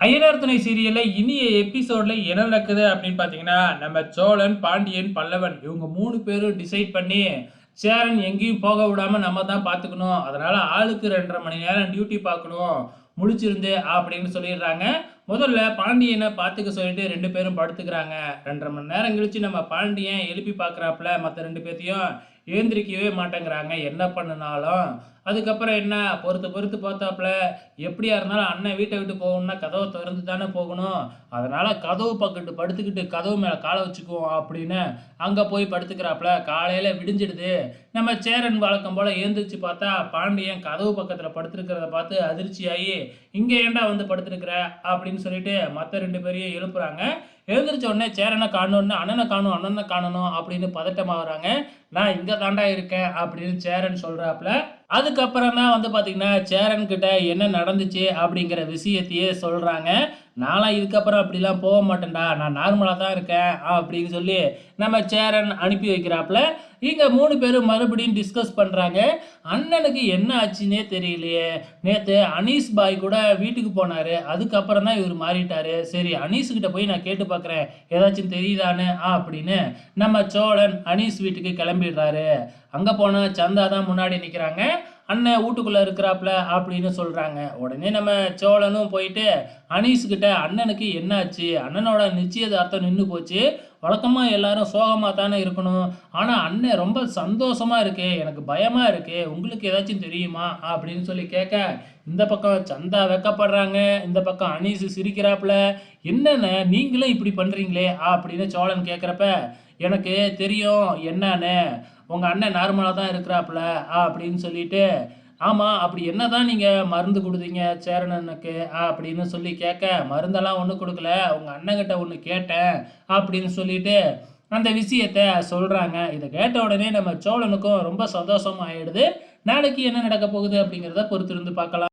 ஐயனார் துணை சீரியலில் இனிய எபிசோட்ல என்ன நடக்குது அப்படின்னு பார்த்தீங்கன்னா நம்ம சோழன் பாண்டியன் பல்லவன் இவங்க மூணு பேரும் டிசைட் பண்ணி சேரன் எங்கேயும் போக விடாம நம்ம தான் பார்த்துக்கணும் அதனால ஆளுக்கு ரெண்டரை மணி நேரம் டியூட்டி பார்க்கணும் முடிச்சிருந்து அப்படின்னு சொல்லிடுறாங்க. முதல்ல பாண்டியனை பார்த்துக்க சொல்லிட்டு ரெண்டு பேரும் படுத்துக்கிறாங்க. ரெண்டரை மணி நேரம் கழிச்சு நம்ம பாண்டியன் எழுப்பி பார்க்குறாப்புல மற்ற ரெண்டு பேர்த்தையும் எழுந்திரிக்கவே மாட்டேங்கிறாங்க. என்ன பண்ணினாலும் அதுக்கப்புறம் என்ன? பொறுத்து பொறுத்து பார்த்தாப்புல. எப்படியா இருந்தாலும் அண்ணன் வீட்டை விட்டு போகணும்னா கதவை திறந்து தானே போகணும். அதனால் கதவு பக்கத்து படுத்துக்கிட்டு கதவு மேலே காலை வச்சுக்குவோம் அப்படின்னு அங்கே போய் படுத்துக்கிறாப்புல. காலையில் விடிஞ்சிடுது. நம்ம சேரன் வழக்கம் போல் ஏந்திரிச்சு பார்த்தா பாண்டியன் கதவு பக்கத்தில் படுத்துருக்கிறத பார்த்து அதிர்ச்சியாகி இங்கே ஏன்டா வந்து படுத்துருக்குற? அப்படின்னு சொல்லிட்டு மற்ற ரெண்டு பேரையும் எழுப்புறாங்க. எழுந்திரிச்ச உடனே சேரனை காணணும்னு அண்ணனை காணும் அண்ணனை காணணும் அப்படின்னு பதட்டமாகறாங்க. நான் இங்கே தாண்டா இருக்கேன் அப்படின்னு சேரன் சொல்கிறாப்புல அதுக்கப்புறம் தான் வந்து பார்த்திங்கன்னா சேரன்கிட்ட என்ன நடந்துச்சு அப்படிங்கிற விஷயத்தையே சொல்கிறாங்க நான்லாம் இதுக்கப்புறம் அப்படிலாம் போக மாட்டேன்டா. நான் நார்மலாக தான் இருக்கேன் அப்படின்னு சொல்லி நம்ம சேரன் அனுப்பி வைக்கிறாப்புல. இங்கே மூணு பேரும் மறுபடியும் டிஸ்கஸ் பண்ணுறாங்க அண்ணனுக்கு என்ன ஆச்சுன்னே தெரியலையே. நேற்று அனீஸ் பாய் கூட வீட்டுக்கு போனார். அதுக்கப்புறம் தான் இவர் மாறிட்டார். சரி அனீஸுக்கிட்ட போய் நான் கேட்டு பார்க்குறேன் ஏதாச்சும் தெரியுதானு ஆ அப்படின்னு நம்ம சோழன் அனீஸ் வீட்டுக்கு கிளம்பிடுறாரு. அங்கே போனால் சந்தா தான் முன்னாடி நிற்கிறாங்க அண்ணன் வீட்டுக்குள்ளே இருக்கிறாப்புல அப்படின்னு சொல்கிறாங்க உடனே நம்ம சோழனும் போயிட்டு அனீஸ்கிட்ட அண்ணனுக்கு என்னாச்சு? அண்ணனோட நிச்சயதார்த்தம் நின்று போச்சு. வழக்கமாக எல்லாரும் சோகமாக தானே இருக்கணும். ஆனால் அண்ணன் ரொம்ப சந்தோஷமாக இருக்கே எனக்கு பயமாக இருக்கே உங்களுக்கு ஏதாச்சும் தெரியுமா? அப்படின்னு சொல்லி கேட்க இந்த பக்கம் சந்தா வெக்கப்படுறாங்க. இந்த பக்கம் அனீஸ் சிரிக்கிறாப்புல என்னென்ன நீங்களும் இப்படி பண்ணுறீங்களே அப்படின்னு சோழன் கேட்குறப்ப எனக்கு தெரியும் என்னன்னு. உங்கள் அண்ணன் நார்மலாக தான் இருக்கிறாப்புல அப்படின்னு சொல்லிட்டு ஆமாம் அப்படி என்ன தான் நீங்கள் மருந்து கொடுத்தீங்க சேரணனுக்கு அப்படின்னு சொல்லி கேட்க மருந்தெல்லாம் ஒன்றும் கொடுக்கல உங்கள் அண்ணங்கிட்ட ஒன்று கேட்டேன் அப்படின்னு சொல்லிட்டு அந்த விஷயத்த சொல்கிறாங்க இதை கேட்ட உடனே நம்ம சோழனுக்கும் ரொம்ப சந்தோஷம் ஆகிடுது நாளைக்கு என்ன நடக்க போகுது அப்படிங்கிறத பொறுத்திருந்து பார்க்கலாம்.